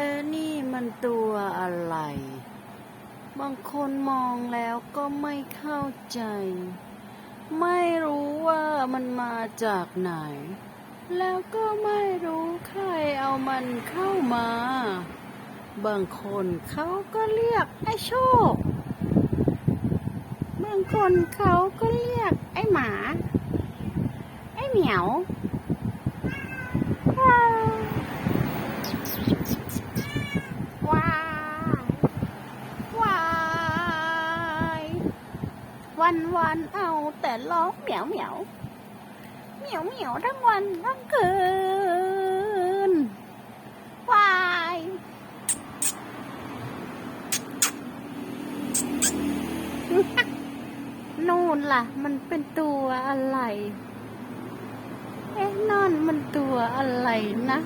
อ๊ะนี่มันตัวอะไร บางคนมองแล้วก็ไม่เข้าใจ ไม่รู้ว่ามันมาจากไหน แล้วก็ไม่รู้ใครเอามันเข้ามา บางคนเขาก็เรียกไอ้โชค บางคนเขาก็เรียกไอ้หมา ไอ้เหมียวาวว้ายว้าย วันวันเอาแต่ร้องเหมียวเหมียวเหมียวเหมียวทั้งวันทั้งคืนวายนู่นล่ะ มันเป็นตัวอะไร เอ๊ะนั่นมันตัวอะไรนะ